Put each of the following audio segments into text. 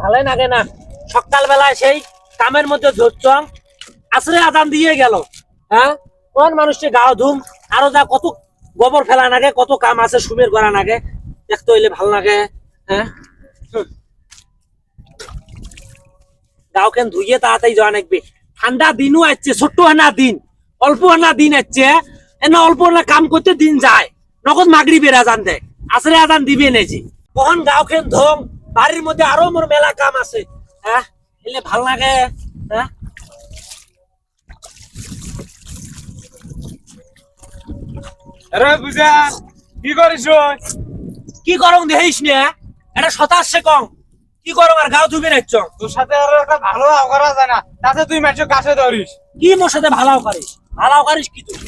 ভালোই লাগে না। সকাল সকালবেলায় সেই কামের মধ্যে ধরছং আসরে আদান দিয়ে গেল। হ্যাঁ? কোন মানুষকে গাও ধুম, আরও যা কত গোবর ফেলা নাগে, কত কাম আছে, সুমের করা নাগে, দেখতে হইলে ভালো লাগে হ্যাঁ? গাও কেন ধুইয়ে তাড়াতাড়ি যাওয়া নাকবে ঠান্ডা দিনও আসছে, ছোট্ট হানা দিন, অল্প হানা দিন আসছে। এনা অল্প হানা কাম করতে দিন যায়। নগদ মাগরি বের আজান দেয় আসরে আদান দিবে নেজি কখন গাও খেন ধং বাড়ির মধ্যে আরও মোর মেলা কাম আছে। হ্যাঁ? এলে ভালো লাগে। হ্যাঁ? আরে কি করিস কি করং দেখিস নে এটা শতাশে কং কি করং আর গাও ধুবে নাচ্ছ তোর সাথে আর একটা ভালো করা যায় না। তাতে তুই ম্যাচে কাছে ধরিস। কি মোর সাথে ভালাও করিস? ভালাও করিস কি তুই?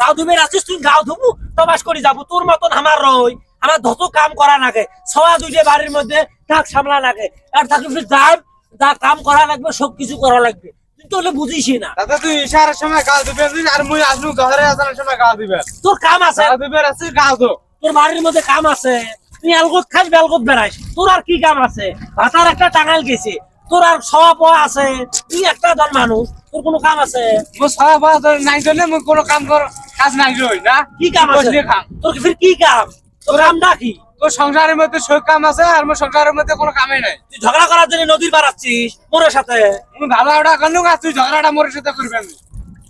গাও ধুবে রাখিস তুই গাও ধুবু তবাস করে যাব। তোর মতন আমার রই। আমার ধত কাম করা নাগে। সবা দুইটে বাড়ির মধ্যে তাক সামলা লাগে আর তাকে যাই যা কাম করা লাগবে সব কিছু করা লাগবে। তুই তো হলে বুঝিসই না। তাতে তুই ইশারার সময় গাল দিবে আর মুই আসলু দহরে আসানোর সময় গাল দিবে তোর কাম আছে? গাল দিবে আছে গাল তো তোর বাড়ির মধ্যে কাম আছে। তুই আলগত খাস বেলগত বেড়াইস। তোর আর কি কাম আছে? ভাতার একটা টাঙাল গেছে। তোর আর পাওয়া আছে? তুই একটা দল মানুষ তোর কোনো কাম আছে? মুই সব নাই জন্য মুই কোনো কাম কর কাজ নাই রই না? কি কাম আছে? তোর ফির কি কাম? তোর কামটা কি? তোর সংসারের মধ্যে সই কাম আছে আর মোর সংসারের মধ্যে কোনো কামই নাই। তুই ঝগড়া করার জন্য নদীর বাড়াচ্ছিস মোরের সাথে। মুই ভালো ওটা করলু আর তুই ঝগড়াটা মোর সাথে করবেন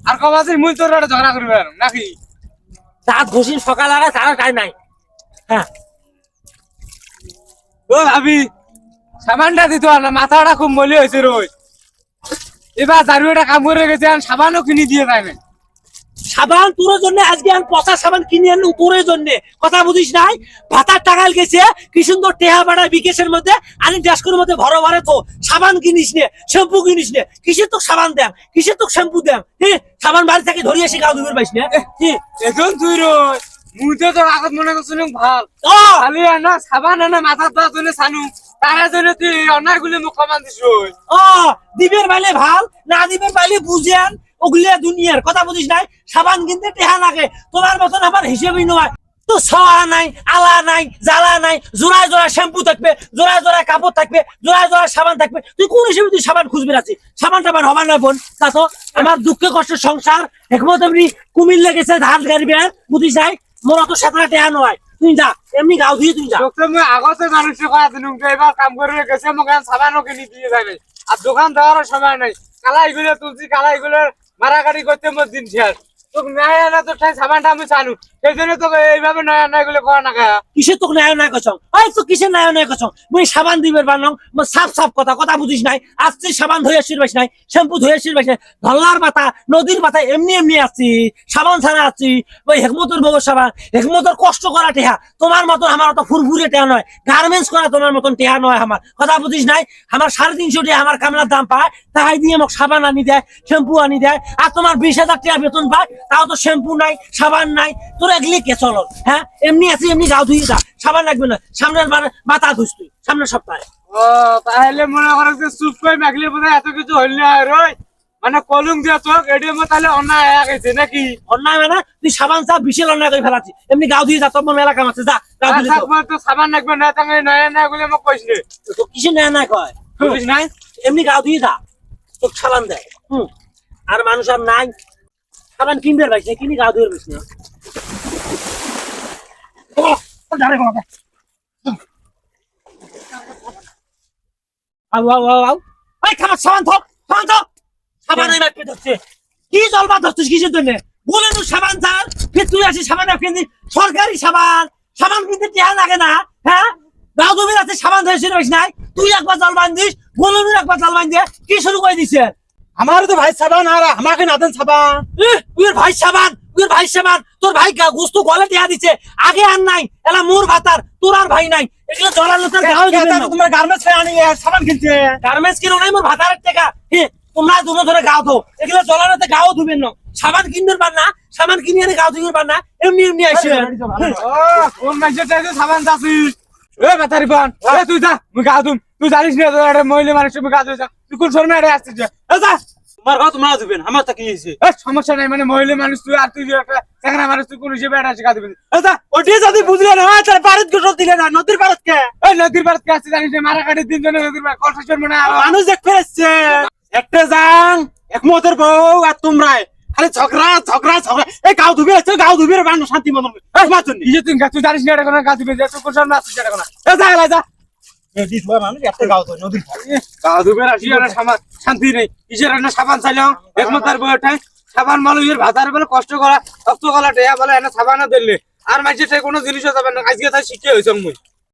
আর কম আছে মুই তোর একটা ঝগড়া করবেন নাকি? দাঁত ঘষিন সকাল আগে তারা টাইম নাই। হ্যাঁ। ও ভাবি সাবানটা দিত না মাথাটা খুব মলি হয়েছে রোজ। এবার দারুটা কাম করে গেছে আর সাবানও কিনে দিয়ে যায় না সাবান তোর জন্য আজকে আমি পচা সাবান কিনে আনলু তোর জন্য। কথা বুঝিস নাই? ভাতার টাকাল গেছে কি সুন্দর টেহা বাড়া বিকেশের মধ্যে আনি ডেস্কের মধ্যে ভরো ভরে তো সাবান কিনিস নে শ্যাম্পু কিনিস নে। কিসের তো সাবান দেন কিসের তো শ্যাম্পু দেন হ্যাঁ সাবান বাড়ি থেকে ধরিয়ে এসে গাও দুবের পাইস না। এখন তুই রোজ মুই তো আগত মনে করছিলাম ভালো। খালি না সাবান না মাথা দেওয়ার জন্য সানু তার জন্য তুই অন্যায় গুলি মুখ কমান দিস ও দিবের বাইলে ভালো না দিবের বাইলে বুঝেন ওগুলো দুনিয়ার কথা বুঝিস নাই? সাবান কিনতে টেহা লাগে, তোমার মতন আমার হিসেবই নয়। তো ছয়া নাই, আলা নাই, জ্বালা নাই, জোড়ায় জোড়ায় শ্যাম্পু থাকবে, জোড়ায় জোড়ায় কাপড় থাকবে, জোড়ায় জোড়ায় সাবান থাকবে। তুই কোন হিসেবে তুই সাবান খুঁজবি আছিস সাবান টাবান হবার নয় বোন। তা তো আমার দুঃখে কষ্টের সংসার, একমত এমনি কুমির লেগেছে ধান গাড়ি গাড়িবে বুঝিস নাই? মোর অত সাঁতরা টেহা নয়। তুই যা, এমনি গাও দিয়ে তুই যা। আগতে মানুষের এবার কাম করে গেছে সাবানও কিনে দিয়ে নাই আর দোকান দেওয়ার সময় নাই। কালাই তুলছি, কালাই মারাকারি করতে মোর দিন শেষ। নেয় না তো কথা কথা নাই। নাই এমনি এমনি হেকমতের সাবান, হেকমতের কষ্ট করা টেহা, তোমার মতন আমার অত ফুরফুরে টেহা নয়। গার্মেন্টস করা তোমার মতন টেহা নয় আমার। কথা বুঝিস নাই? আমার সাড়ে তিনশো টাকা আমার কামলার দাম পায়, তাই দিয়ে মোক সাবান আনি দেয়, শ্যাম্পু আনি দেয়। আর তোমার বিশ হাজার টাকা বেতন পায় তাও তো শ্যাম্পু নাই সাবান নাই। তোর এগুলি কে চলো? হ্যাঁ? এমনি আছি এমনি গাও ধুয়ে যা। সাবান লাগবে না। সামনের বার বাতা ধুস তুই সামনের সপ্তাহে। ও তাহলে মনে করো যে চুপ করে মাগলে বোধ এত কিছু হইল না মানে কলম দিয়ে চোখ এডিএম তাহলে অন্যায় হয়ে গেছে নাকি? অন্যায় মানে? তুই সাবান চা বিশাল অন্যায় করে ফেলাচ্ছি এমনি গাও ধুয়ে যা তোর মেলা কাম আছে যা গাও ধুয়ে যা। থাকব তো সাবান লাগবে না তাঙ্গে নয় না গুলো মোক কইছিলে তো কিসে নেয় না কয়? বুঝিস নাই? এমনি গাও ধুয়ে যা তোর সাবান দেয়। হুম। আর মানুষ আর নাই সাবান কিনবে কিনি কি জলবা ধরছিস কিসের জন্য? বলে তুই আসিস সাবান কিনতে সরকারি সাবান। সাবান কিনতে টেহা লাগে না হ্যাঁ? গাও জমির আছে সাবান ধরে শুনে নাই। তুই একবার জল বান দিস গোলমির একবার জল বান দিয়ে। কি শুরু করে দিছে আমার তো ভাই সাবান আর আমাকে না দেন সাবান। তুই ভাই সাবান তুই ভাই সাবান। তোর ভাই গোস্ত গলে টেহা দিছে। আগে আর নাই এলা মোর ভাতার তোর আর ভাই নাই। এগুলো জলালো তোর গাও না। তোমার গার্মেন্টস আনি সাবান কিনছে? গার্মেন্টস কিনো নাই মোর ভাতারের টাকা। তোমরা দুনো ধরে গাও ধো। এগুলো জলানোতে গাও ধুবেন না। সাবান কিনবেন পার না সাবান কিনে এনে গাও ধুবেন পার না। এমনি এমনি আইসে। ও কোন মাইজে সাবান চাছিস এ এ তুই যা মুই গা দুম তুই জানিস না তোর একটা মহিলা মানুষ মুই গা দুই যা তুই কোন শর্মা এটা আসছিস যা? এ যা। তোমার ঘর তোমরা দিবেন আমার তা কি হয়েছে? এ, সমস্যা নাই মানে মহিলা মানুষ তুই আর তুই যে একটা চ্যাংরা মানুষ তুই কোন হিসেবে এটা শিখা দিবি আচ্ছা ওটি যদি বুঝলে না তাহলে বাড়িত গোসল দিলে না নদীর বাড়িত কে? নদীর জানিস না মারাকাটির দিন জন্য নদীর পাড়ে কলসেশ্বর হয় মানুষ দেখ ফেরেছে একটা যাং এক মতের বউ আর তোমরাই। খালি ঝগড়া ঝগড়া ঝগড়া। এই গাও ধুবি আছে গাও ধুবি রে বানো শান্তি মতন জন্য। এই যে তুই তুই জানিস না এটা কোনো কাজ দিবি যে তুই কোন সামনে আসছিস এটা কোনো। এ যা এলা যা। এদি তোমার মানুষ একটা গাও তো নদীর গা ধুবে আসি আর সামান শান্তি নেই। একটা সাবান চাইলাম বউটাই সাবান মানুষের ভাতার বলে কষ্ট করা কষ্ট করা টেয়া বলে এনে সাবানও দিলে। আর মাঝে কোনো জিনিসও যাবে না আজকে তাই শিখে হয়েছে মুই।